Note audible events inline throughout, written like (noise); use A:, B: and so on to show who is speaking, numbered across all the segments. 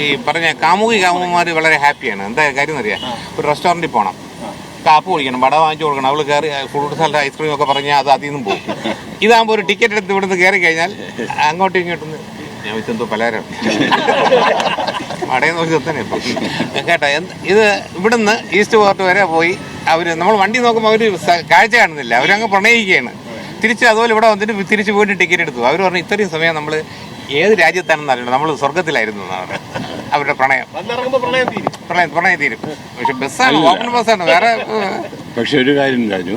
A: ഈ പറഞ്ഞ കാമുകി കാമുകന്മാർ വളരെ ഹാപ്പിയാണ്. എന്താ കാര്യം എന്നറിയാം ഒരു റെസ്റ്റോറന്റിൽ പോകണം കാപ്പ് കുടിക്കണം വട വാങ്ങിച്ചു കൊടുക്കണം. അവൾ കയറി ഫ്രൂട്ട് സാലഡ് ഐസ്ക്രീം ഒക്കെ പറഞ്ഞാൽ അത് അതിൽ നിന്നും പോകും. (laughs) ഇതാകുമ്പോൾ ഒരു ടിക്കറ്റ് എടുത്ത് ഇവിടുന്ന് കയറി കഴിഞ്ഞാൽ അങ്ങോട്ടും ഇങ്ങോട്ടും ഞാൻ വെച്ചെന്തോ പലഹാരം. (laughs) വടയെ നോക്കി തന്നെ ഇപ്പം. കേട്ടോ എന്ത് ഇത് ഇവിടുന്ന് ഈസ്റ്റ് പോർട്ട് വരെ പോയി അവർ നമ്മൾ വണ്ടി നോക്കുമ്പോൾ അവർ കാഴ്ച കാണുന്നില്ല. അവരങ്ങ് പ്രണയിക്കുകയാണ്. തിരിച്ച് അതുപോലെ ഇവിടെ വന്നിട്ട് തിരിച്ച് പോയിട്ട് ടിക്കറ്റ് എടുത്തു. അവർ പറഞ്ഞു ഇത്രയും സമയം നമ്മൾ ഏത് രാജ്യത്താണെന്ന് അറിയണം നമ്മൾ സ്വർഗത്തിലായിരുന്നു എന്നാണ്. അവരുടെ പ്രണയം.
B: പ്രണയം തീരും.
A: പ്രണയം പ്രണയം തീരും. പക്ഷെ ബസ്സാണ് ഓപ്പൺ ബസ്സാണ് വേറെ (laughs)
C: പക്ഷെ ഒരു കാര്യം രാജു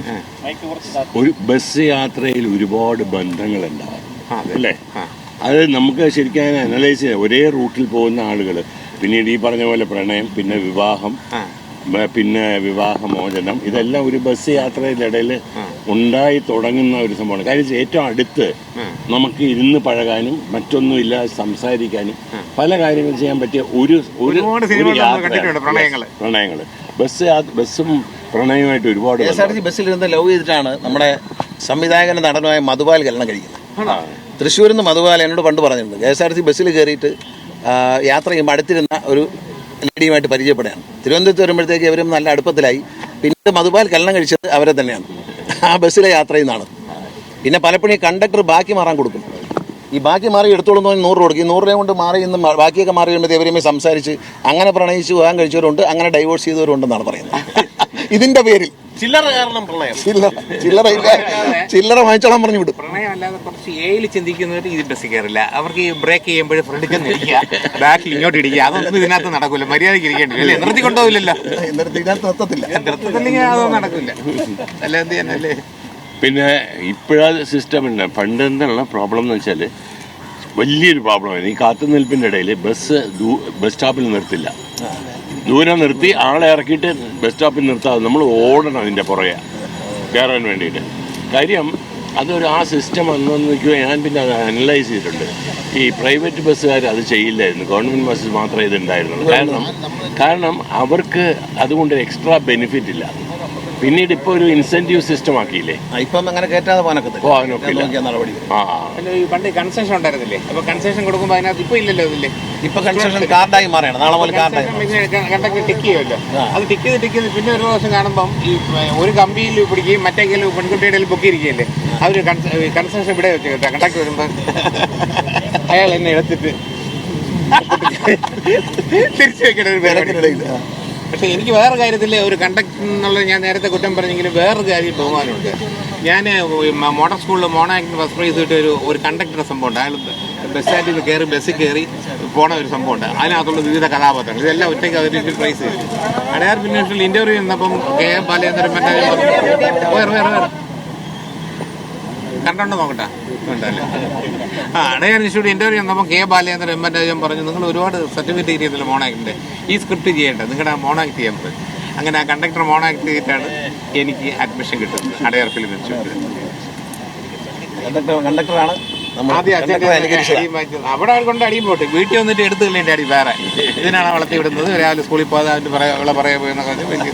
C: ഒരു ബസ് യാത്രയിൽ ഒരുപാട് ബന്ധങ്ങളുണ്ടാവും അല്ലേ? അത് നമുക്ക് ശരിക്കും അനലൈസ് ചെയ്യാം. ഒരേ റൂട്ടിൽ പോകുന്ന ആളുകൾ പിന്നീട് ഈ പറഞ്ഞ പോലെ പ്രണയം പിന്നെ വിവാഹം പിന്നെ വിവാഹമോചനം. ഇതെല്ലാം ഒരു ബസ് യാത്രയിലിടയിൽ ഉണ്ടായി തുടങ്ങുന്ന ഒരു സംഭവമാണ്. കാര്യം ഏറ്റവും അടുത്ത് നമുക്ക് ഇരുന്ന് പഴകാനും മറ്റൊന്നുമില്ല സംസാരിക്കാനും പല കാര്യങ്ങൾ ചെയ്യാൻ പറ്റിയ ഒരു ഒരു പ്രണയങ്ങൾ ബസ് ബസ്സും പ്രണയമായിട്ട് ഒരുപാട്
B: എസ് ആർ ടി ഇരുന്ന് ലവ് ചെയ്തിട്ടാണ് നമ്മുടെ സംവിധായകനും നടനുമായ മധുപാൽ കല്യാണം കഴിക്കുന്നത്. തൃശ്ശൂരിൽ നിന്ന് മധുപാൽ എന്നോട് പണ്ട് പറഞ്ഞിട്ടുണ്ട്. K S R T C ബസ്സിൽ കയറിയിട്ട് യാത്ര ചെയ്യുമ്പോൾ അടുത്തിരുന്ന ഒരു ലേഡിയുമായിട്ട് പരിചയപ്പെടുകയാണ്. തിരുവനന്തപുരത്ത് വരുമ്പോഴത്തേക്ക് അവരും നല്ല അടുപ്പത്തിലായി. പിന്നീട് മധുപാൽ കല്യാണം കഴിച്ചത് അവരെ തന്നെയാണ്. ആ ബസ്സിലെ യാത്ര ചെയ്യുന്നതാണ് പിന്നെ പലപ്പോഴും ഈ കണ്ടക്ടർ ബാക്കി മാറാൻ കൊടുക്കും. ഈ ബാക്കി മാറി എടുത്തോളും തോന്നി നൂറ് കൊടുക്കും. ഈ നൂറ് രൂപ കൊണ്ട് മാറി ഇന്ന് ബാക്കിയൊക്കെ മാറി വരുമ്പോഴത്തേക്ക് ഇവരുമായി സംസാരിച്ച് അങ്ങനെ പ്രണയിച്ച് വിവാഹം കഴിച്ചവരുണ്ട് അങ്ങനെ ഡൈവോഴ്സ് ചെയ്തവരുണ്ടെന്നാണ് പറയുന്നത്. ഇതിന്റെ പേരിൽ.
D: ചില്ലറ കാരണം
B: ചില്ലറ ചില്ലറ ഇല്ല. ചില്ലറ വാങ്ങിച്ചോളാൻ പറഞ്ഞു വിടും.
A: പ്രണയമല്ലാതെ കുറച്ച് ഏയിൽ ചിന്തിക്കുന്നവർ ഈ ബസ്സിൽ കയറില്ല അവർക്ക് ഈ ബ്രേക്ക് ചെയ്യുമ്പോൾ ഫ്രണ്ടിൽ ചെന്ന് ഇടിക്കുക ബാക്കിൽ ഇങ്ങോട്ട് ഇടിക്കുക അതൊന്നും ഇതിനകത്ത് നടക്കില്ല മര്യാദയ്ക്ക് ഇരിക്കേണ്ടി വരും. അല്ലേ? നിർത്തി കൊണ്ടുപോകില്ലല്ലോ?
B: എന്നിട്ട് ഇതിനകത്ത് നിർത്തത്തില്ല
A: നിർത്തത്തില്ലെങ്കിൽ അതൊന്നും നടക്കില്ല അല്ല എന്ത് ചെയ്യാനല്ലേ
C: പിന്നെ ഇപ്പോഴാ സിസ്റ്റം ഉണ്ട് പണ്ട് എന്നുള്ള പ്രോബ്ലം എന്ന് വെച്ചാൽ വലിയൊരു പ്രോബ്ലമായിരുന്നു ഈ കാത്തുനിൽപ്പിന്റെ ഇടയിൽ ബസ് ബസ് സ്റ്റോപ്പിൽ നിർത്തില്ല. ദൂരം നിർത്തി ആളെ ഇറക്കിയിട്ട് ബസ് സ്റ്റോപ്പിൽ നിർത്താതെ നമ്മൾ ഓടണം അതിന്റെ പുറകെ. കയറാൻ വേണ്ടിയിട്ട്. കാര്യം അതൊരു ആ സിസ്റ്റം നിൽക്കുക ഞാൻ പിന്നെ അത് അനലൈസ് ചെയ്തിട്ടുണ്ട്. ഈ പ്രൈവറ്റ് ബസ്സുകാർ അത് ചെയ്യില്ലായിരുന്നു. ഗവൺമെന്റ് ബസ്സിൽ മാത്രമേ ഇതുണ്ടായിരുന്നുള്ളൂ. കാരണം കാരണം അവർക്ക് അതുകൊണ്ട് എക്സ്ട്രാ ബെനിഫിറ്റ് ഇല്ല. പിന്നീട് ഇപ്പൊ ഒരു ഇൻസെന്റീവ് സിസ്റ്റം ആക്കിയില്ലേ?
B: ആ, ഇപ്പം അങ്ങനെ കയറ്റാതെ. നോക്കിയാൽ നടപടി.
C: ആ.
A: അല്ല ഈ പണ്ട് കൺസെഷൻ ഉണ്ടായിരുന്നില്ലേ? അപ്പൊ കൺസെഷൻ കൊടുക്കുമ്പോൾ അതിനകത്ത് ഇപ്പൊ ഇല്ലല്ലോ ഇതില്ലേ?
B: ഇപ്പൊ കൺസ്ട്രക്ഷൻ കാർഡായി മാറിയാണ് നാളെ മുതൽ കാർഡായി
A: കണ്ടക്ടർ ടിക്ക് ചെയ്യുമല്ലോ. അത് ടിക്ക് ചെയ്ത് ടിക്ക് ചെയ്ത് പിന്നെ ഒരു ദിവസം കാണുമ്പോൾ ഈ ഒരു കമ്പിയിൽ പിടിക്കുകയും മറ്റേ കയ്യിൽ പെൺകുട്ടിയുടെ കയ്യിൽ പൊക്കിയിരിക്കുകയല്ലേ? അവർ കൺസെഷൻ ഇവിടെ വെച്ച് കേട്ടോ. കണ്ടക്ടർ വരുമ്പോ അയാൾ എന്നെ എടുത്തിട്ട് (laughs) തിരിച്ചു വെക്കേണ്ട ഒരു പരിപാടി.
B: തിരക്കിനിടയിൽ ആ.
A: പക്ഷെ എനിക്ക് വേറെ കാര്യത്തിൽ ഒരു കണ്ടക്ടർ എന്നുള്ളത് ഞാൻ നേരത്തെ കുറ്റം പറഞ്ഞെങ്കിലും വേറൊരു കാര്യം ബഹുമാനമുണ്ട്. ഞാൻ മോഡൽ സ്കൂളിൽ മോണാക്ടിന് ഫസ്റ്റ് പ്രൈസ് കിട്ടിയ ഒരു ഒരു കണ്ടക്ടറുടെ സംഭവമുണ്ട്. അയാൾ ബസ് സ്റ്റാൻഡിൽ നിന്ന് കയറി ബസ്സിൽ കയറി പോണ ഒരു സംഭവമുണ്ട്. അതിനകത്തുള്ള വിവിധ കഥാപാത്രങ്ങൾ. ഇതെല്ലാം ഒറ്റയ്ക്ക് അവർക്ക് പ്രൈസ് കിട്ടി. അടയാർ പിന്നെ ഇന്റർവ്യൂ ചെന്നപ്പം കെ എം ബാലേന്ദ്രൻ മറ്റേ വേറെ വേറെ വേറെ കണ്ടോണ്ട് നോക്കട്ടെ. ഉണ്ടല്ലേ ആ അടയാർ ഇൻസ്റ്റിറ്റ്യൂട്ട് ഇന്റർവ്യൂ നമ്മൾ K Balendran M N Rajan പറഞ്ഞു നിങ്ങൾ ഒരുപാട് സർട്ടിഫിക്കറ്റ് ചെയ്തില്ല മോണാക്ടിന്റെ ഈ സ്ക്രിപ്റ്റ് ചെയ്യേണ്ടത് നിങ്ങളുടെ മോണാക്ട് ചെയ്യാൻ പറയും അങ്ങനെ ആ കണ്ടക്ടർ മോണാക്ട് ചെയ്തിട്ടാണ് എനിക്ക് അഡ്മിഷൻ കിട്ടുന്നത് അടയാർ ഫിലിം ഇൻസ്റ്റിറ്റ്യൂട്ടിൽ
B: കണ്ടക്ടറാണ്.
A: അവിടെ കൊണ്ട് അടിയും പോട്ടെ. വീട്ടിൽ വന്നിട്ട് എടുത്തു കളയേണ്ട അടി വേറെ. ഇതിനാണ് വളർത്തി വിടുന്നത് രാവിലെ സ്കൂളിൽ പോകാതെ അവന്റെ പറയാ അവളെ പറയാ പോയെന്നൊക്കെ പറഞ്ഞ്